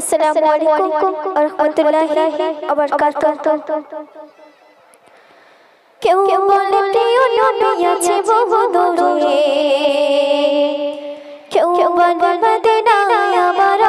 আসসালামু আলাইকুম রহমতুল্লাহি ওয়াবারাকাতুহু কেউ বলে, প্রিয় নবী আছে বহু দূরে। কেউ বলে মদিনা আমার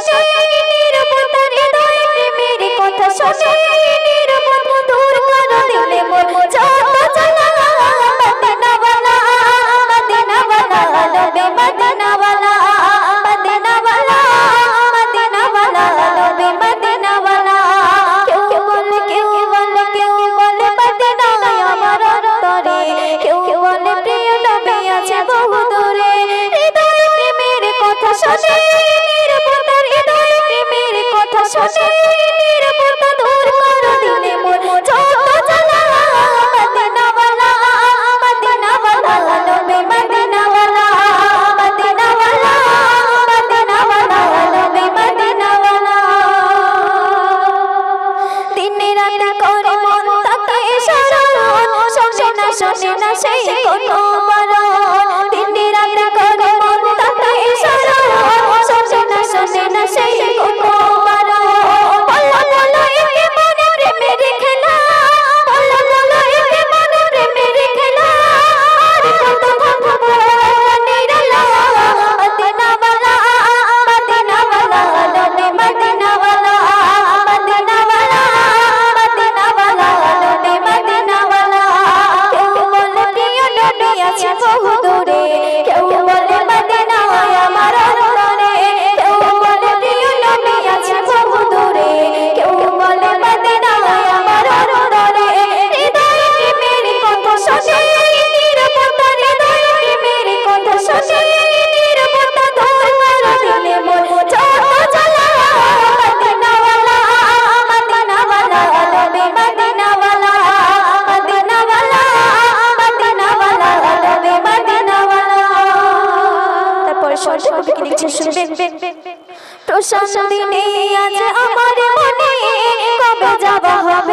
ছোট শোনে না সেই কোনো বড় সরস্বতী আমার মনে কবে যাওয়া হবে?